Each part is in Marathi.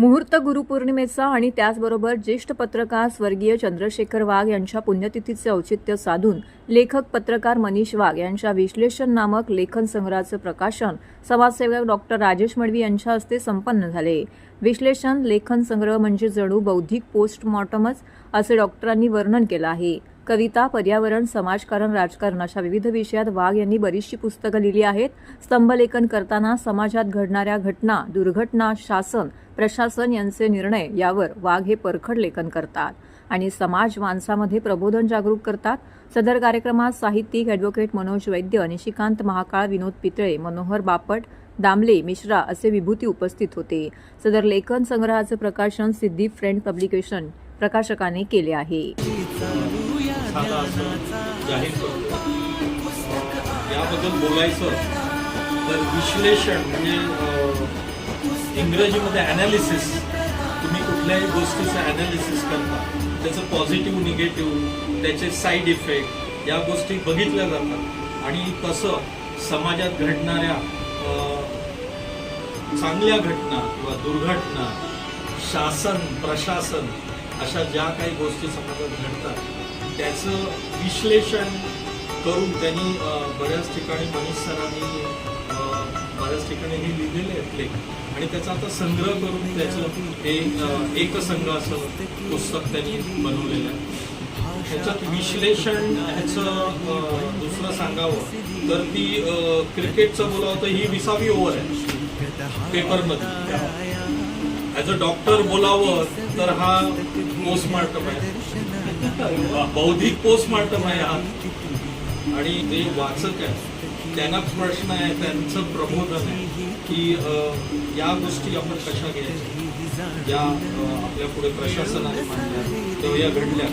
मुहूर्त गुरुपौर्णिमेचा आणि त्याचबरोबर ज्येष्ठ पत्रकार स्वर्गीय चंद्रशेखर वाघ यांच्या पुण्यतिथीचे औचित्य साधून लेखक पत्रकार मनीष वाघ यांच्या विश्लेषण नामक लेखन संग्रहाचं प्रकाशन समाजसेवक डॉक्टर राजेश मडवी यांच्या हस्ते संपन्न झाले. विश्लेषण लेखन संग्रह म्हणजे जणू बौद्धिक पोस्टमॉर्टमच असे डॉक्टरांनी वर्णन केलं आहे. कविता पर्यावरण समाजकारण राजकारण अशा विविध विषयात वाघ यांनी बरीचशी पुस्तकं लिहिली आहेत. स्तंभलेखन करताना समाजात घडणाऱ्या घटना दुर्घटना शासन प्रशासन यांचे निर्णय यावर वाघ हे परखड लेखन करतात आणि समाज माणसामध्ये प्रबोधन जागरूक करतात. सदर कार्यक्रमात साहित्यिक ॲडव्होकेट मनोज वैद्य निशिकांत महाकाळ विनोद पितळे मनोहर बापट दामले मिश्रा असे विभूती उपस्थित होते. सदर लेखन संग्रहाचं प्रकाशन सिद्धी फ्रेंड पब्लिकेशन प्रकाशकाने केले आहे. झालं असो जाहीर करतो. याबद्दल बोलायचं तर विश्लेषण म्हणजे इंग्रजीमध्ये ॲनालिसिस तुम्ही कुठल्याही गोष्टीचं ॲनालिसिस करता त्याचं पॉझिटिव्ह निगेटिव्ह त्याचे साईड इफेक्ट या गोष्टी बघितल्या जातात. आणि तसं समाजात घडणाऱ्या चांगल्या घटना किंवा दुर्घटना शासन प्रशासन अशा ज्या काही गोष्टी समाजात घडतात त्याचं विश्लेषण करून त्यांनी बऱ्याच ठिकाणी मनीष सरांनी बऱ्याच ठिकाणी हे लिहिलेले आहेत लेख. आणि त्याचा आता संग्रह करून त्याचं हे अं, एकसंघ असं पुस्तक त्यांनी बनवलेलं आहे. ह्याच्यात विश्लेषण ह्याचं दुसरं सांगावं तर ती क्रिकेटचं बोलावं तर ही विसावी ओव्हर आहे. पेपरमध्ये. ॲज अ डॉक्टर बोलावं तर हा पोस्टमार्टम आहे. बौद्धिक पोस्टमार्टम आहे हा. आणि ते वाचक आहे त्यांना प्रश्न आहे त्यांचं प्रबोधन आहे की या गोष्टी आपण कशा घ्यायच्या? ज्या आपल्या पुढे प्रशासनाने मांडल्या तेव्हा या घडल्या.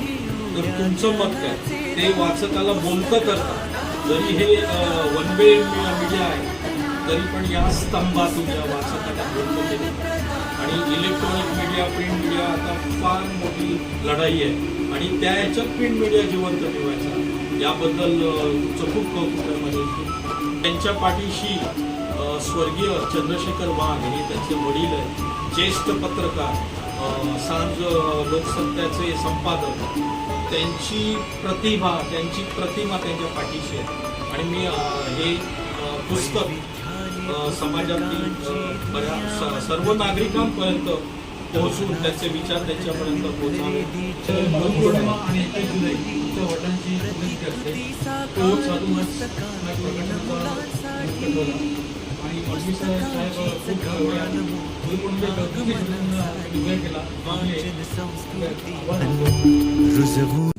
तर तुमचं मत काय? ते वाचकाला बोलतं करतात जरी हे वन वे मीडिया आहे तरी पण या स्तंभातून या वाचकाला इलेक्ट्रॉनिक मीडिया प्रिंट मीडिया आता फार मोठी लढाई आहे. आणि त्या ह्याच्यात प्रिंट मीडिया जिवंत ठेवायचा. याबद्दल तुमचं खूप कौतुक आहे म्हणजे त्यांच्या पाठीशी स्वर्गीय चंद्रशेखर वाघ हे त्यांचे वडील आहेत. ज्येष्ठ पत्रकार सांज लोकसत्याचे संपादक. त्यांची प्रतिभा त्यांची प्रतिमा त्यांच्या पाठीशी आहे. आणि मी हे पुस्तक समाजातील सर्व नागरिकांपर्यंत पोहोचून त्याचे विचार त्यांच्यापर्यंत पोहोचावे. गुरुपौर्णिमा आणि एकवीस जुलै वडिलांची असते तो साहेब खूप केला